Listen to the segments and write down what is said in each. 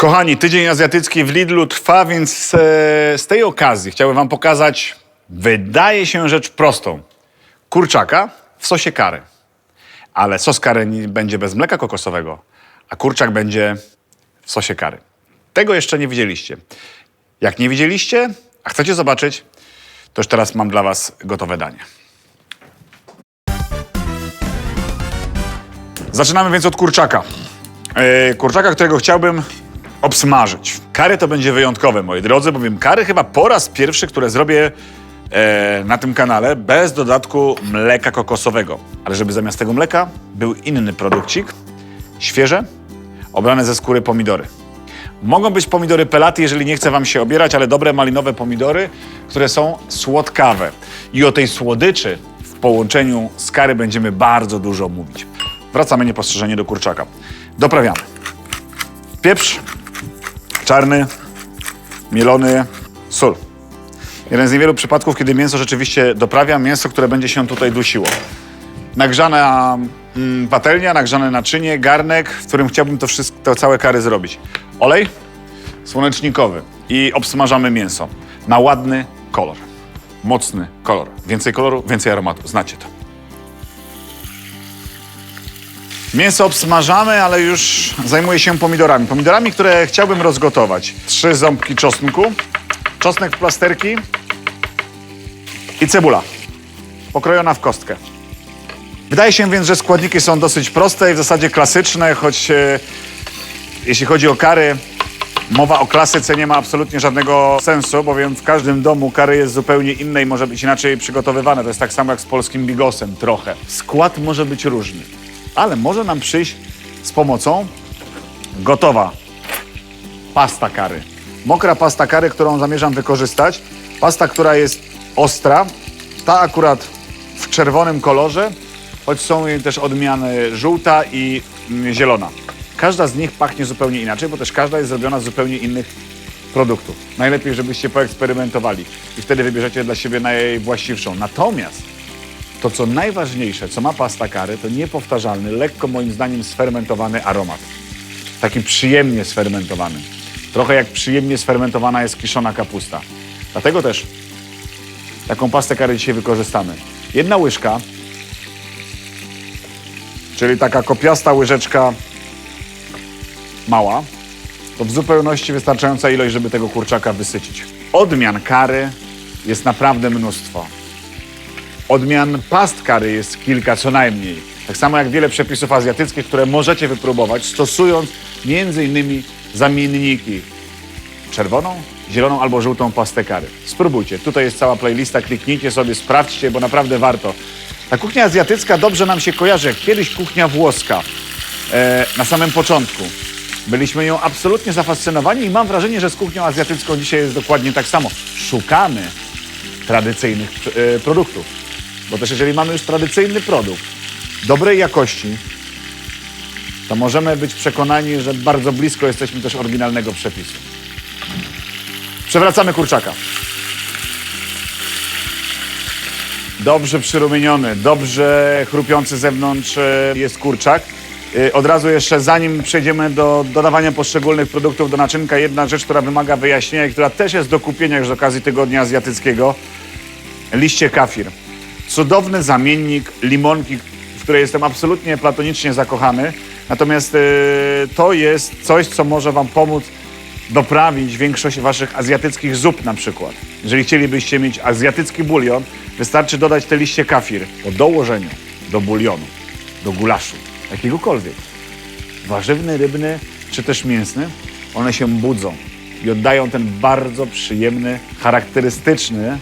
Kochani, tydzień azjatycki w Lidlu trwa, więc e, z tej okazji chciałbym wam pokazać, wydaje się rzecz prostą. Kurczaka w sosie kary. Ale sos kary będzie bez mleka kokosowego, a kurczak będzie w sosie kary. Tego jeszcze nie widzieliście. Jak nie widzieliście, a chcecie zobaczyć, to już teraz mam dla was gotowe danie. Zaczynamy więc od kurczaka. E, kurczaka, którego chciałbym obsmażyć. Kary to będzie wyjątkowe, moi drodzy, bowiem kary chyba po raz pierwszy, które zrobię e, na tym kanale bez dodatku mleka kokosowego. Ale żeby zamiast tego mleka był inny produkcik, świeże, obrane ze skóry pomidory. Mogą być pomidory pelaty, jeżeli nie chce wam się obierać, ale dobre malinowe pomidory, które są słodkawe. I o tej słodyczy w połączeniu z kary będziemy bardzo dużo mówić. Wracamy niepostrzeżenie do kurczaka. Doprawiamy. Pieprz czarny, mielony, sól. Jeden z niewielu przypadków, kiedy mięso rzeczywiście doprawiam, mięso, które będzie się tutaj dusiło. Nagrzana mm, patelnia, nagrzane naczynie, garnek, w którym chciałbym to wszystko, to całe kary zrobić. Olej słonecznikowy i obsmażamy mięso na ładny kolor. Mocny kolor. Więcej koloru, więcej aromatu. Znacie to. Mięso obsmażamy, ale już zajmuję się pomidorami. Pomidorami, które chciałbym rozgotować. Trzy ząbki czosnku, czosnek w plasterki i cebula. Pokrojona w kostkę. Wydaje się więc, że składniki są dosyć proste i w zasadzie klasyczne, choć e, jeśli chodzi o kary, mowa o klasyce nie ma absolutnie żadnego sensu, bowiem w każdym domu kary jest zupełnie inne i może być inaczej przygotowywane. To jest tak samo jak z polskim bigosem trochę. Skład może być różny, ale może nam przyjść z pomocą gotowa pasta kary. Mokra pasta kary, którą zamierzam wykorzystać. Pasta, która jest ostra. Ta akurat w czerwonym kolorze, choć są jej też odmiany żółta i mm, zielona. Każda z nich pachnie zupełnie inaczej, bo też każda jest zrobiona z zupełnie innych produktów. Najlepiej, żebyście poeksperymentowali i wtedy wybierzecie dla siebie najwłaściwszą. Natomiast to, co najważniejsze, co ma pasta kary, to niepowtarzalny, lekko moim zdaniem sfermentowany aromat. Taki przyjemnie sfermentowany. Trochę jak przyjemnie sfermentowana jest kiszona kapusta. Dlatego też taką pastę kary dzisiaj wykorzystamy. Jedna łyżka, czyli taka kopiasta łyżeczka mała, to w zupełności wystarczająca ilość, żeby tego kurczaka wysycić. Odmian kary jest naprawdę mnóstwo. Odmian past kary jest kilka co najmniej. Tak samo jak wiele przepisów azjatyckich, które możecie wypróbować, stosując innymi zamienniki czerwoną, zieloną albo żółtą pastę kary. Spróbujcie. Tutaj jest cała playlista, kliknijcie sobie, sprawdźcie, bo naprawdę warto. Ta kuchnia azjatycka dobrze nam się kojarzy kiedyś kuchnia włoska. E, na samym początku. Byliśmy nią absolutnie zafascynowani i mam wrażenie, że z kuchnią azjatycką dzisiaj jest dokładnie tak samo. Szukamy tradycyjnych e, produktów. Bo też jeżeli mamy już tradycyjny produkt dobrej jakości, to możemy być przekonani, że bardzo blisko jesteśmy też oryginalnego przepisu. Przewracamy kurczaka. Dobrze przyrumieniony, dobrze chrupiący zewnątrz e, jest kurczak. E, Od razu jeszcze, zanim przejdziemy do dodawania poszczególnych produktów do naczynka, jedna rzecz, która wymaga wyjaśnienia i która też jest do kupienia już z okazji Tygodnia Azjatyckiego. Liście kafir. Cudowny zamiennik limonki, w której jestem absolutnie platonicznie zakochany. Natomiast e, to jest coś, co może Wam pomóc doprawić większość Waszych azjatyckich zup na przykład. Jeżeli chcielibyście mieć azjatycki bulion, wystarczy dodać te liście kafir po dołożeniu do bulionu, do gulaszu, jakiegokolwiek. Warzywny, rybny czy też mięsny, one się budzą i oddają ten bardzo przyjemny, charakterystyczny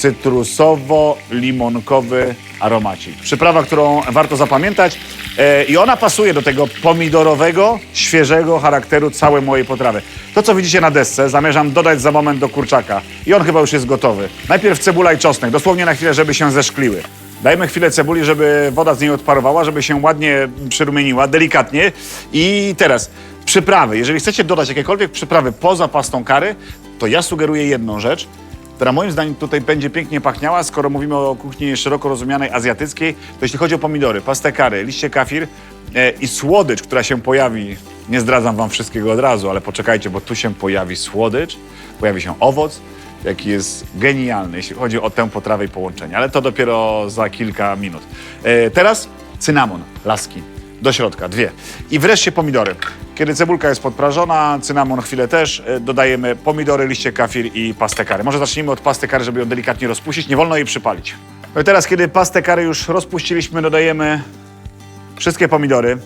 cytrusowo-limonkowy aromacik. Przyprawa, którą warto zapamiętać e, i ona pasuje do tego pomidorowego, świeżego charakteru całej mojej potrawy. To, co widzicie na desce, zamierzam dodać za moment do kurczaka i on chyba już jest gotowy. Najpierw cebula i czosnek, dosłownie na chwilę, żeby się zeszkliły. Dajmy chwilę cebuli, żeby woda z niej odparowała, żeby się ładnie przyrumieniła, delikatnie. I teraz przyprawy. Jeżeli chcecie dodać jakiekolwiek przyprawy poza pastą kary, to ja sugeruję jedną rzecz, która moim zdaniem tutaj będzie pięknie pachniała, skoro mówimy o kuchni szeroko rozumianej azjatyckiej, to jeśli chodzi o pomidory, pastę kary, liście kafir e, i słodycz, która się pojawi Nie zdradzam wam wszystkiego od razu, ale poczekajcie, bo tu się pojawi słodycz, pojawi się owoc, jaki jest genialny, jeśli chodzi o tę potrawę i połączenie. Ale to dopiero za kilka minut. E, teraz cynamon, laski. Do środka, dwie. I wreszcie pomidory. Kiedy cebulka jest podprażona, cynamon chwilę też, e, dodajemy pomidory, liście kafir i pastę kary. Może zacznijmy od pasty żeby ją delikatnie rozpuścić. Nie wolno jej przypalić. No i teraz, kiedy pastę już rozpuściliśmy, dodajemy wszystkie pomidory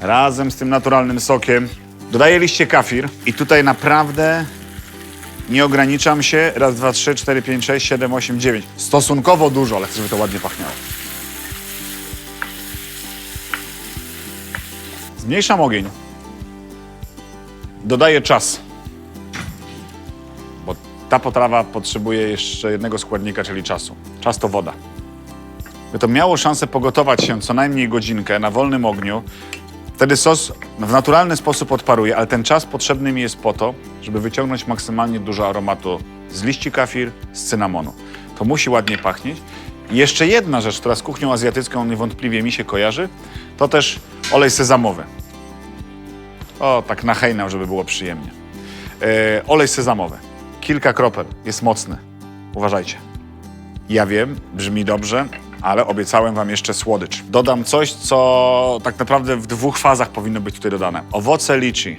razem z tym naturalnym sokiem. Dodaję liście kafir i tutaj naprawdę nie ograniczam się. Raz, dwa, trzy, cztery, pięć, sześć, siedem, osiem, dziewięć. Stosunkowo dużo, ale chcę, żeby to ładnie pachniało. Zmniejszam ogień. Dodaję czas. Bo ta potrawa potrzebuje jeszcze jednego składnika, czyli czasu. Czas to woda. By to miało szansę pogotować się co najmniej godzinkę na wolnym ogniu, wtedy sos w naturalny sposób odparuje, ale ten czas potrzebny mi jest po to, żeby wyciągnąć maksymalnie dużo aromatu z liści kafir, z cynamonu. To musi ładnie pachnieć. I jeszcze jedna rzecz, która z kuchnią azjatycką niewątpliwie mi się kojarzy, to też olej sezamowy. O, tak na hejnał, żeby było przyjemnie. E, olej sezamowy. Kilka kropel. Jest mocny. Uważajcie. Ja wiem, brzmi dobrze, ale obiecałem wam jeszcze słodycz. Dodam coś, co tak naprawdę w dwóch fazach powinno być tutaj dodane. Owoce liczy.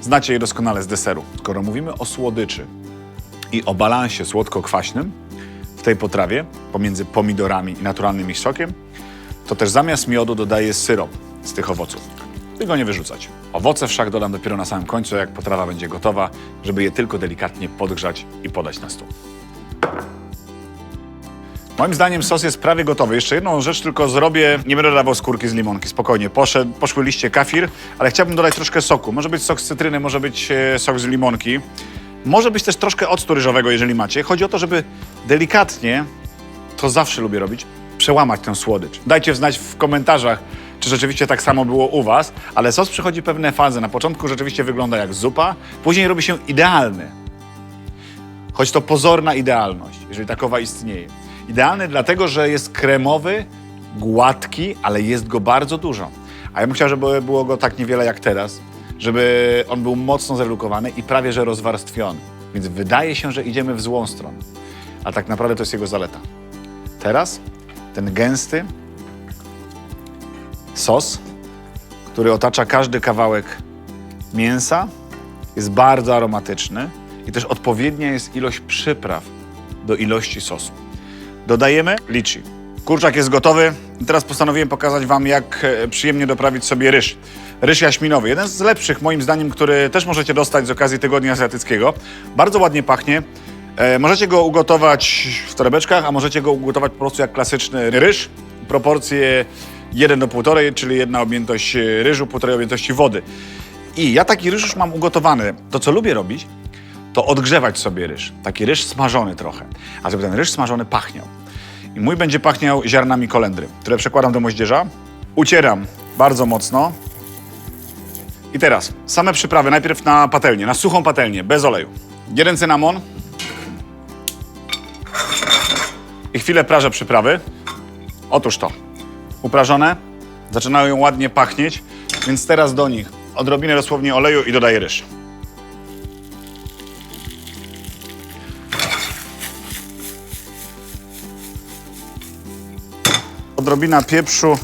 Znacie je doskonale z deseru. Skoro mówimy o słodyczy i o balansie słodko-kwaśnym w tej potrawie pomiędzy pomidorami i naturalnym ich sokiem, to też zamiast miodu dodaję syrop z tych owoców. Go nie wyrzucać. Owoce wszak dodam dopiero na samym końcu, jak potrawa będzie gotowa, żeby je tylko delikatnie podgrzać i podać na stół. Moim zdaniem sos jest prawie gotowy. Jeszcze jedną rzecz tylko zrobię. Nie będę dawał skórki z limonki, spokojnie. Poszedł, poszły liście kafir, ale chciałbym dodać troszkę soku. Może być sok z cytryny, może być e, sok z limonki. Może być też troszkę octu ryżowego, jeżeli macie. Chodzi o to, żeby delikatnie, to zawsze lubię robić, przełamać tę słodycz. Dajcie znać w komentarzach, czy rzeczywiście tak samo było u was, ale sos przechodzi pewne fazy. Na początku rzeczywiście wygląda jak zupa, później robi się idealny. Choć to pozorna idealność, jeżeli takowa istnieje. Idealny dlatego, że jest kremowy, gładki, ale jest go bardzo dużo. A ja bym chciał, żeby było go tak niewiele jak teraz, żeby on był mocno zredukowany i prawie że rozwarstwiony. Więc wydaje się, że idziemy w złą stronę. A tak naprawdę to jest jego zaleta. Teraz ten gęsty sos, który otacza każdy kawałek mięsa, jest bardzo aromatyczny i też odpowiednia jest ilość przypraw do ilości sosu. Dodajemy liczy. Kurczak jest gotowy teraz postanowiłem pokazać Wam, jak e, przyjemnie doprawić sobie ryż. Ryż jaśminowy, jeden z lepszych moim zdaniem, który też możecie dostać z okazji Tygodnia Azjatyckiego. Bardzo ładnie pachnie. E, możecie go ugotować w torebeczkach, a możecie go ugotować po prostu jak klasyczny ryż. Proporcje 1 do 1,5, czyli jedna objętość e, ryżu, półtorej objętości wody. I ja taki ryż już mam ugotowany. To, co lubię robić, to odgrzewać sobie ryż. Taki ryż smażony trochę. A żeby ten ryż smażony pachniał. I mój będzie pachniał ziarnami kolendry, które przekładam do moździerza. Ucieram bardzo mocno. I teraz same przyprawy. Najpierw na patelnię, na suchą patelnię, bez oleju. Jeden cynamon. I chwilę prażę przyprawy. Otóż to. Uprażone. Zaczynają ładnie pachnieć, więc teraz do nich odrobinę dosłownie oleju i dodaję ryż. Odrobina pieprzu.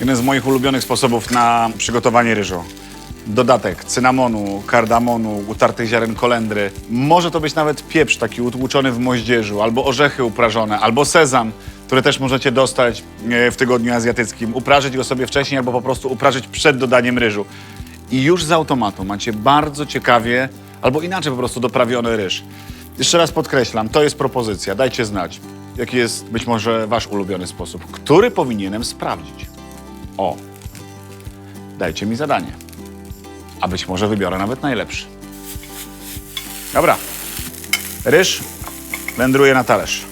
Jeden z moich ulubionych sposobów na przygotowanie ryżu. Dodatek cynamonu, kardamonu, utartych ziaren kolendry. Może to być nawet pieprz taki utłuczony w moździerzu, albo orzechy uprażone, albo sezam, który też możecie dostać e, w tygodniu azjatyckim. Uprażyć go sobie wcześniej, albo po prostu uprażyć przed dodaniem ryżu. I już z automatu macie bardzo ciekawie, albo inaczej po prostu doprawiony ryż. Jeszcze raz podkreślam, to jest propozycja. Dajcie znać, jaki jest być może wasz ulubiony sposób, który powinienem sprawdzić. O, dajcie mi zadanie. A być może wybiorę nawet najlepszy. Dobra. Ryż wędruje na talerz.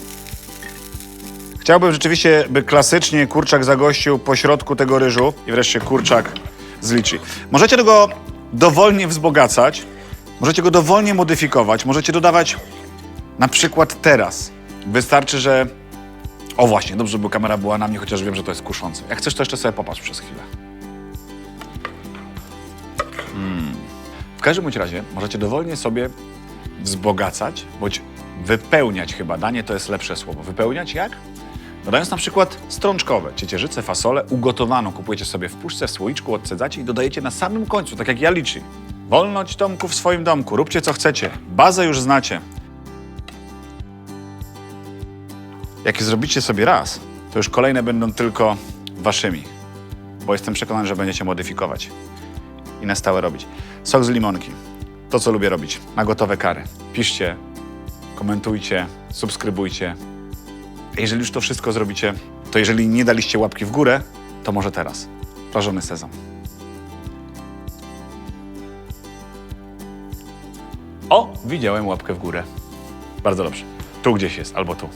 Chciałbym rzeczywiście, by klasycznie kurczak zagościł po środku tego ryżu i wreszcie kurczak z liczy. Możecie tego dowolnie wzbogacać, możecie go dowolnie modyfikować, możecie dodawać na przykład teraz. Wystarczy, że O właśnie, dobrze, by kamera była na mnie, chociaż wiem, że to jest kuszące. Jak chcesz, to jeszcze sobie popatrz przez chwilę. W każdym bądź razie możecie dowolnie sobie wzbogacać, bądź wypełniać chyba. Danie to jest lepsze słowo. Wypełniać jak? Dodając na przykład strączkowe, ciecierzycę, fasolę ugotowaną. Kupujecie sobie w puszce, w słoiczku, odcedzacie i dodajecie na samym końcu, tak jak ja liczy. Wolność Tomku w swoim domku. Róbcie co chcecie. Bazę już znacie. Jak zrobicie sobie raz, to już kolejne będą tylko waszymi. Bo jestem przekonany, że będziecie modyfikować i na stałe robić. Sok z limonki. To, co lubię robić. Na gotowe kary. Piszcie, komentujcie, subskrybujcie. Jeżeli już to wszystko zrobicie, to jeżeli nie daliście łapki w górę, to może teraz. Prażony sezam. O, widziałem łapkę w górę. Bardzo dobrze. Tu gdzieś jest, albo tu.